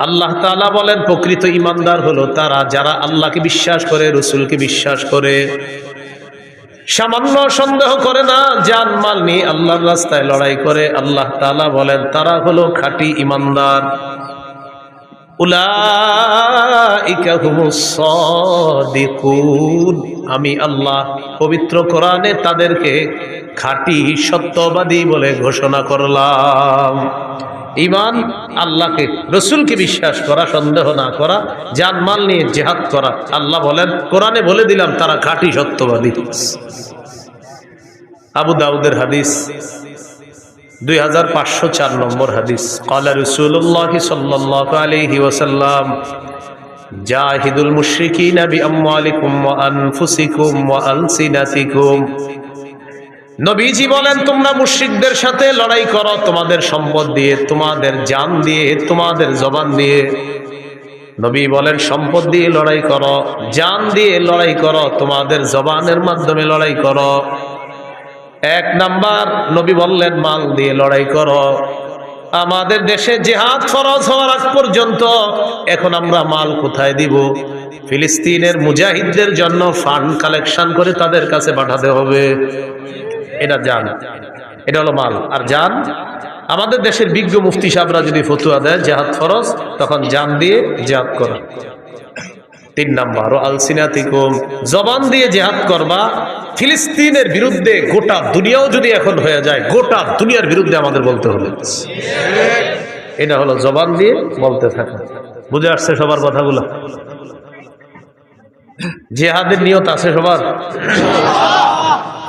আল্লাহ তাআলা বলেন, প্রকৃত ইমানদার হলো তারা যারা আল্লাহকে বিশ্বাস করে, রসুলকে বিশ্বাস করে। সামান্য সন্দেহ করে না জান মাল নিয়ে আল্লাহর রাস্তায় লড়াই করে। আল্লাহ তাআলা বলেন, তারা হলো খাঁটি ইমানদার। আমি আল্লাহ পবিত্র কোরআনে তাদেরকে খাঁটি সত্যবাদী বলে ঘোষণা করলাম। ইমান আল্লাহকে, রসুলকে বিশ্বাস করা, সন্দেহ না করা, জানমাল নিয়ে জেহাদ করা। আল্লাহ বলেন, কোরআনে বলে দিলাম, তারা খাঁটি সত্যবাদী। আবু দাউদের হাদিস, দুই হাজার পাঁচশো চার নম্বর হাদিস। কালা রসুল্লাহ সাল্লাহ আলহি ওসাল্লাম জাহিদুল মুশরিকিন বিআমওয়ালিকুম ওয়া আনফুসিকুম ওয়া নবীজি বলেন, তোমরা মুশরিকদের সাথে লড়াই করো, তোমাদের সম্পদ দিয়ে, তোমাদের জান দিয়ে, তোমাদের জবান দিয়ে। নবী বলেন, সম্পদ দিয়ে লড়াই করো, জান দিয়ে লড়াই করো, তোমাদের জবানের মাধ্যমে লড়াই করো। এক নাম্বার, নবী বললেন, মাল দিয়ে লড়াই করো। আমাদের দেশে জেহাদ ফরজ হওয়ার আগ পর্যন্ত এখন আমরা মাল কোথায় দিব? ফিলিস্তিনের মুজাহিদদের জন্য ফান্ড কালেকশন করে তাদের কাছে পাঠাতে হবে। এটা জান, এটা হলো মাল। আর জান, আমাদের দেশের বিজ্ঞ মুফতি সাহেবরা যদি ফতুয়া দেয়, জেহাদ ফরজ, তখন জান দিয়ে জেহাদ করা। তিন নাম্বার, আলসিনাতিকুম, জবান দিয়ে জেহাদ করবা। ফিলিস্তিনের বিরুদ্ধে গোটা দুনিয়াও যদি এখন হয়ে যায়, গোটা দুনিয়ার বিরুদ্ধে আমাদের বলতে হবে। এটা হলো জবান দিয়ে বলতে থাকা। বুঝে আসছে সবার কথাগুলো? জেহাদের নিয়ত আছে সবার?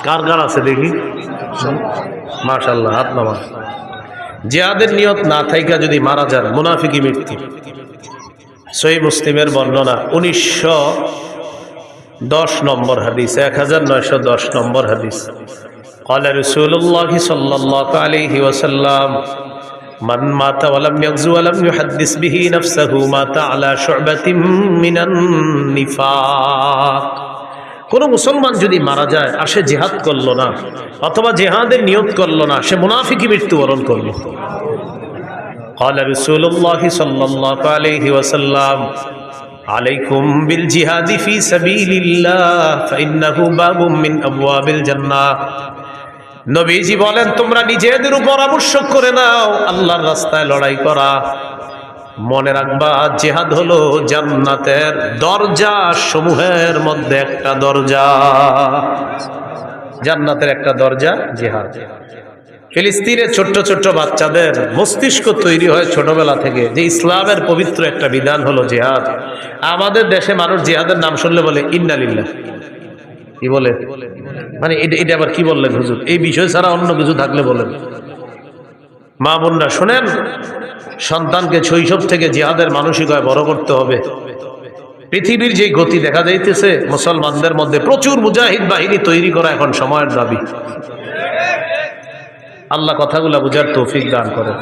কার কার আছে দেখি মাশাল্লাহ হাত নামা জেহাদের নিয়ত না থাইকা যদি মারা যান মুনাফিকি মৃত্যু সই মুসলিমের বর্ণনা উনিশশো দশ নম্বর হাদিস এক হাজার নয়শো দশ নম্বর হাদিস قال رسول الله صلى الله عليه وسلم من مات ولم يغزو ولم يحدث به نفسه مات على شعبة من النفاق কোন মুসলমান যদি মারা যায় আর সে জেহাদ করলো না অথবা জেহাদের নিয়ত করলো না সে মুনাফিকি মৃত্যুবরণ করলো قال رسول الله صلى الله عليه وسلم عليكم بالجهاد في سبيل الله فإنه باب من أبواب الجنة নবীজি বলেন তোমরা নিজেদের উপর আবশ্যক করে নাও আল্লাহর রাস্তায় লড়াই করা মনে রাখবা, জেহাদ হলো জান্নাতের দরজা সমূহের মধ্যে একটা দরজা। জান্নাতের একটা দরজা, জেহাদ। ফিলিস্তিনের ছোট্ট ছোট্ট বাচ্চাদের মস্তিষ্ক তৈরি হয় ছোটবেলা থেকে। যে ইসলামের পবিত্র একটা বিধান হলো জেহাদ। আমাদের দেশে মানুষ জেহাদের নাম শুনলে বলে, ইন্নালিল্লাহ। কি বলে? মানে এটা এটা আবার কি বললেন হুজুর? এই বিষয় ছাড়া অন্য কিছু থাকলে বলেন। মা বোনরা শোনেন সন্তানকে শৈশব থেকে জিহাদের মানসিকতায় বড় করতে হবে পৃথিবীর যে গতি দেখা যাইতেছে মুসলমানদের মধ্যে প্রচুর মুজাহিদ বাহিনী তৈরি করা এখন সময়ের দাবি আল্লাহ কথাগুলো বুঝার তৌফিক দান করে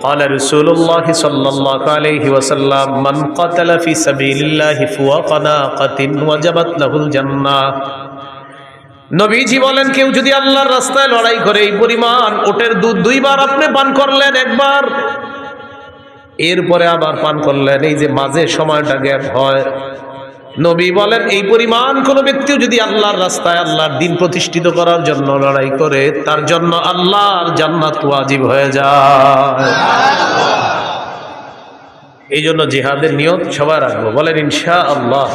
قال رسول الله صلى الله عليه وسلم من قتل في سبيل الله فوق ناقة وجبت له الجنة নবীজি বলেন, কেউ যদি আল্লাহর রাস্তায় লড়াই করে, এই পরিমাণ ওটের দুধ দুইবার আপনি পান করলেন একবার, এরপরে আবার পান করলেন, এই যে মাঝে সময়টা গ্যাপ হয়। নবী বলেন, এই পরিমাণ কোন ব্যক্তিও যদি আল্লাহর রাস্তায় আল্লাহর দিন প্রতিষ্ঠিত করার জন্য লড়াই করে, তার জন্য আল্লাহর জান্নাত ওয়াজিব হয়ে যায়। এই জন্য জিহাদের নিয়ত সবাই রাখব। বলেন ইনশা আল্লাহ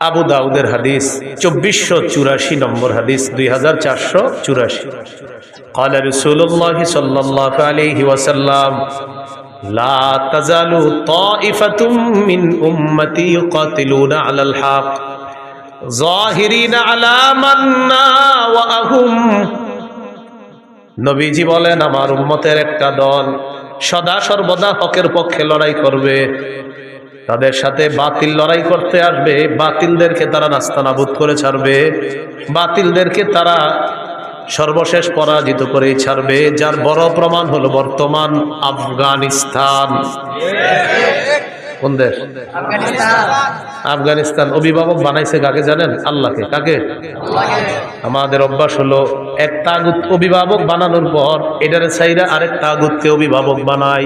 আবু দাউদের হাদিস চব্বিশশো চুরাশি নম্বর হাদিস দুই হাজার চারশো চুরাশি قال رسول الله صلى الله عليه وسلم لا تزال طائفة من أمتي يقاتلون على الحق ظاهرين على من ناوأهم নবীজি বলেন আমার উম্মতের একটা দল সদা সর্বদা হকের পক্ষে লড়াই করবে তাদের সাথে বাতিল লড়াই করতে আসবে। বাতিলদেরকে তারা নাস্তানাবুদ করে ছাড়বে। বাতিলদেরকে তারা সর্বশেষ পরাজিত করে ছাড়বে। যার বড় প্রমাণ হলো বর্তমান আফগানিস্তান। কোন দেশ আফগানিস্তান। অভিভাবক বানাইছে কাকে জানেন? আল্লাহকে। কাকে? আমাদের অভ্যাস হলো এক তাগুত অভিভাবক বানানোর পর এটারে চাইরা আরেক তাগুতকে অভিভাবক বানাই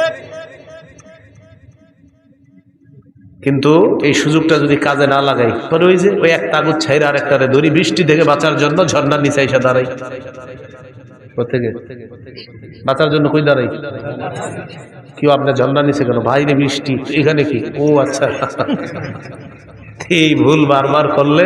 কিন্তু এই সুযোগটা যদি কাজে না লাগাই, পরে ওই যে ওই একটা আগুন ছাইরা আর একটা দড়ি বৃষ্টি থেকে বাঁচার জন্য ঝর্ণার নিচে এসে দাঁড়াই। বাঁচার জন্য কই দাঁড়াই? কেউ আপনার ঝর্ণার নিচে কেন? বাইরে বৃষ্টি, এখানে কি? ও আচ্ছা। এই ভুল বারবার করলে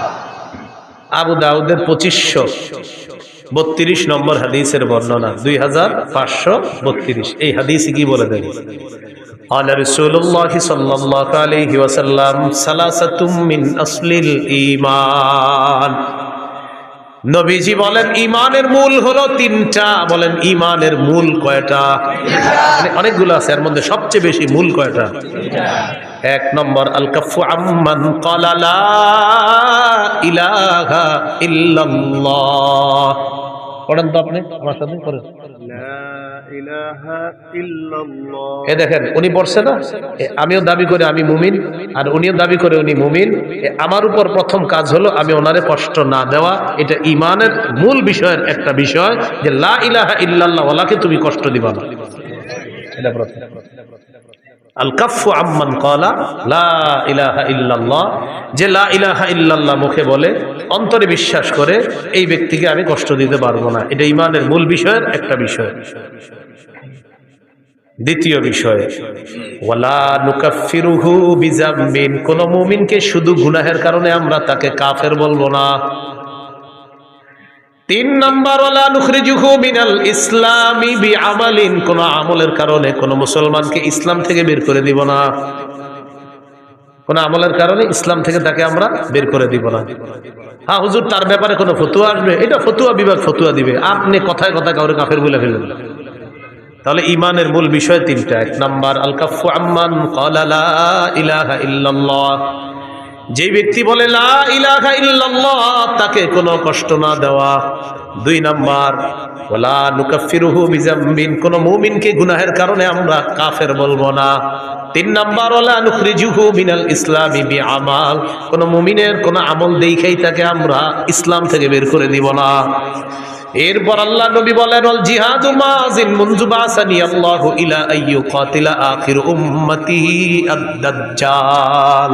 আবু দাউদের পঁচিশশো বত্রিশ নম্বর হাদিসের বর্ণনা দুই হাজার পাঁচশো বত্রিশ এই হাদিস কি বলে দেন قال رسول الله صلى الله عليه وسلم ثلاثة من أصل الإيمان নবীজি বলেন, ইমানের মূল হলো তিনটা। বলেন, ইমানের মূল কয়টা? মানে অনেকগুলো আছে, এর মধ্যে সবচেয়ে বেশি মূল কয়টা? এক নম্বর আল কাফু আম্মান ইল্লাল্লাহ। পড়েন তো আপনি, আমার সাথে এ দেখেন, উনি পড়ছে না আমিও দাবি করে আমি মুমিন, আর উনিও দাবি করে উনি মুমিন আমার উপর প্রথম কাজ হলো আমি ওনারে কষ্ট না দেওয়া, এটা ইমানের মূল বিষয়ের একটা বিষয় যে লা ইলাহা ইল্লাল্লাহ ওয়ালাকে তুমি কষ্ট দিবা না। এটা প্রথম। যে লা ইলাহা ইল্লাল্লাহ মুখে বলে, অন্তরে বিশ্বাস করে, এই ব্যক্তিকে আমি কষ্ট দিতে পারব না। এটা ইমানের মূল বিষয়ের একটা বিষয়। দ্বিতীয় বিষয় কোন মুমিনকে শুধু গুনাহের কারণে আমরা তাকে কাফের বলব না। তিন নম্বর, ওয়ালা নুখরিজুহু মিনাল ইসলামি বিআমালিন, কোন আমলের কারণে কোন মুসলমানকে ইসলাম থেকে বের করে দিব না। কোন আমলের কারণে ইসলাম থেকে তাকে আমরা বের করে দিব না। হ্যাঁ হুজুর, তার ব্যাপারে কোনো ফতুয়া আসবে? এটা ফতুয়া বিভাগ ফতুয়া দিবে। আপনি কথায় কথায় কাউরে কাফের বলে ফেলবেন। তাহলে ইমানের মূল বিষয় তিনটা। এক নাম্বার আল কাফু আম্মান ইলাহা ইল্লাল্লাহ। যে ব্যক্তি বলে লা ইলাহা ইল্লাল্লাহ, তাকে কোনো কষ্ট না দেওয়া। দুই নাম্বার ওলা নুকাফিরুহু বিজাম্বিন কোন মুমিনকে গুনাহের কারণে আমরা কাফের বলব না। তিন নাম্বার ওলা নুখরিজুহু মিনাল ইসলামি বিআমাল, কোন মুমিনের কোন আমল দেখাই তাকে আমরা ইসলাম থেকে বের করে দিব না। এরপর আল্লাহ নবী বলেন, অল জিহাদু মাযিন মুনজুবাসানি আল্লাহু ইলা আইয়ু কাতিলা আখির উম্মতি আদ-দাজ্জাল।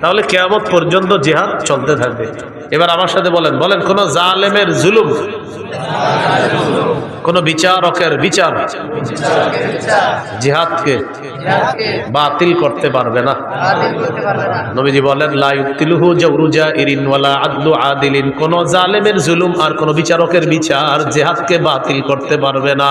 তাহলে কেয়ামত পর্যন্ত জিহাদ চলতে থাকবে। এবার আমার সাথে বলেন বলেন, কোন জালেমের জুলুম, কোন বিচারকের বিচার জিহাদকে বাতিল করতে পারবে না। নবীজি বলেন লাইতিলুহু জৌরুজা ইরিন ওয়ালা আদলু আদিলিন। কোন জালেমের জুলুম আর কোন বিচারকের বিচার জিহাদকে বাতিল করতে পারবে না।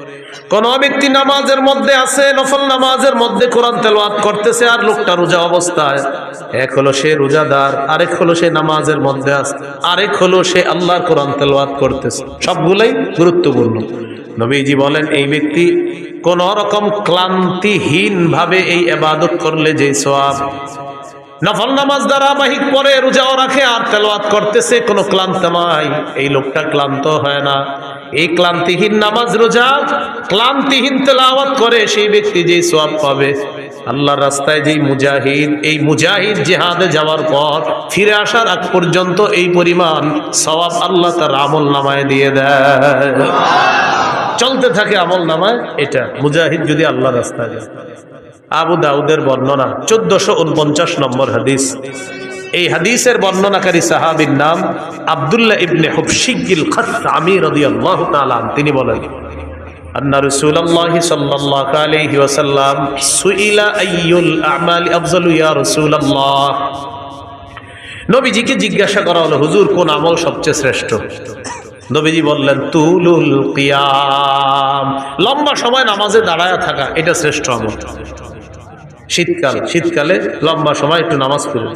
কোন ব্যক্তি নামাজের মধ্যে আছে, নফল নামাজের মধ্যে কোরআন তেলাওয়াত করতেছে আর লোকটা রোজা অবস্থায়। এক হলো সে রোজাদার, আরেক হলো সে নামাজের মধ্যে আছে, আরেক হলো সে আল্লাহর কোরআন তেলাওয়াত করতেছে। সবগুলাই গুরুত্বপূর্ণ। নবীজি বলেন, এই ব্যক্তি কোন রকম ক্লান্তিহীন ভাবে এই এবাদত করলে যে সওয়াব। নফল নামাজ ধারাবাহিক পরে রোজাও রাখে আর তেলাওয়াত করতেছে, কোনো ক্লান্ত নাই। এই লোকটা ক্লান্ত হয় না। এই ক্লান্তিহীন নামাজ রোজা, ক্লান্তিহীন তেলাওয়াত করে সেই ব্যক্তি যেই সোয়াব পাবে। আল্লাহর রাস্তায় যেই মুজাহিদ, এই মুজাহিদ জেহাদে যাওয়ার পর ফিরে আসার আগ পর্যন্ত এই পরিমাণ সওয়াব আল্লাহ তার আমল নামায় দিয়ে দেয়। চলতে থাকে আমল নামায় এটা, মুজাহিদ যদি আল্লাহ রাস্তায় যায়। আবু দাউদের বর্ণনা, চোদ্দশো উনপঞ্চাশ নম্বর হাদিস। এই হাদিসের বর্ণনাকারী সাহাবির নাম আবদুল্লাহ ইবনে হুবশিগিল খাসআমি রাদিয়াল্লাহু তাআলা আনহু। তিনি বলেন সুইলা আইয়ুল আমালি আফজালু ইয়া রাসূলুল্লাহ। নবীজিকে জিজ্ঞাসা করা হলো, হুজুর, কোন আমল সবচেয়ে শ্রেষ্ঠ? নবীজি বললেন, তুলুল কিয়াম। লম্বা সময় নামাজে দাঁড়ায় থাকা, এটা শ্রেষ্ঠ আমল। শীতকাল, শীতকালে লম্বা সময় একটু নামাজ পড়েন।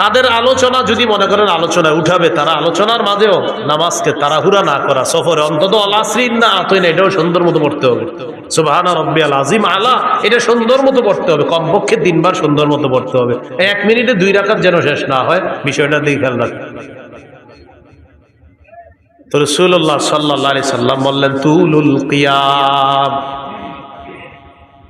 তাদের আলোচনা যদি মনে করেন আলোচনায় উঠাবে, তারা আলোচনার মাঝেও নামাজকে তাড়াহুড়া না করা, সফরে অন্তত আলাসরিন না আতই না, এটাও সুন্দর মতো পড়তে হবে। সুবাহানা রব্বি আল আজিম আলা, এটা সুন্দর মতো পড়তে হবে, কমপক্ষে তিনবার সুন্দর মতো পড়তে হবে। এক মিনিটে দুই রাখার যেন শেষ না হয়, বিষয়টা দিয়ে খেয়াল রাখবে তো রসুল্লাহ সাল্লাহ সাল্লাম বললেন, তুলুল কিয়াম।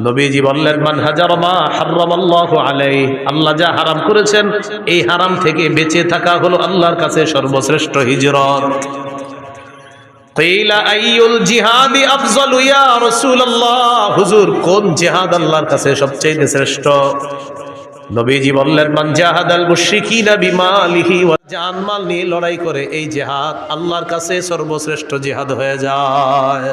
নবীজি বললেন, মান হাজার মা হারামাল্লাহু আলাইহি। আল্লাহ যা হারাম করেছেন, এই হারাম থেকে বেঁচে থাকা হলো আল্লাহর কাছে সর্বশ্রেষ্ঠ হিজরত। কোন আল্লাহর কাছে সবচেয়ে শ্রেষ্ঠ? মান নিয়ে লড়াই করে এই জিহাদ আল্লাহর কাছে সর্বশ্রেষ্ঠ জিহাদ হয়ে যায়।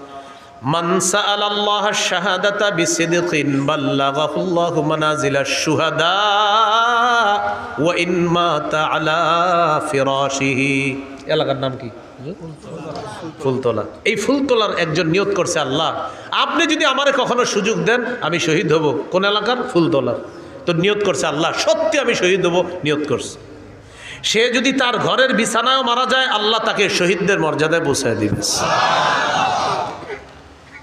আল্লাহ শাহাদাতা ইন মাতা আলা এলাকার নাম কি? এই একজন নিয়ত করছে আল্লাহ। আপনি যদি আমারে কখনো সুযোগ দেন, আমি শহীদ হব। কোন এলাকার? ফুলতলার। তো নিয়ত করছে আল্লাহ। সত্যি আমি শহীদ হব নিয়ত করছে। সে যদি তার ঘরের বিছানায় মারা যায়, আল্লাহ তাকে শহীদদের মর্যাদায় বসায় দিবে।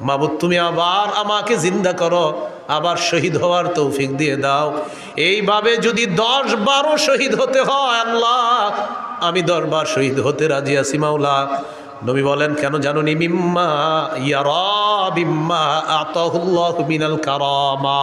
মাবুদ, তুমি আবার আমাকে জিন্দা করো, আবার শহীদ হওয়ার তৌফিক দিয়ে দাও। এইভাবে যদি দশ বারো শহীদ হতে হয়, আল্লাহ, আমি দরবার শহীদ হতে রাজি আছি, মাওলা। নবী বলেন, কেন জানো নি? মিম্মা ইয়ারা, বিম্মা আতহুল্লাহ মিনাল কারামা।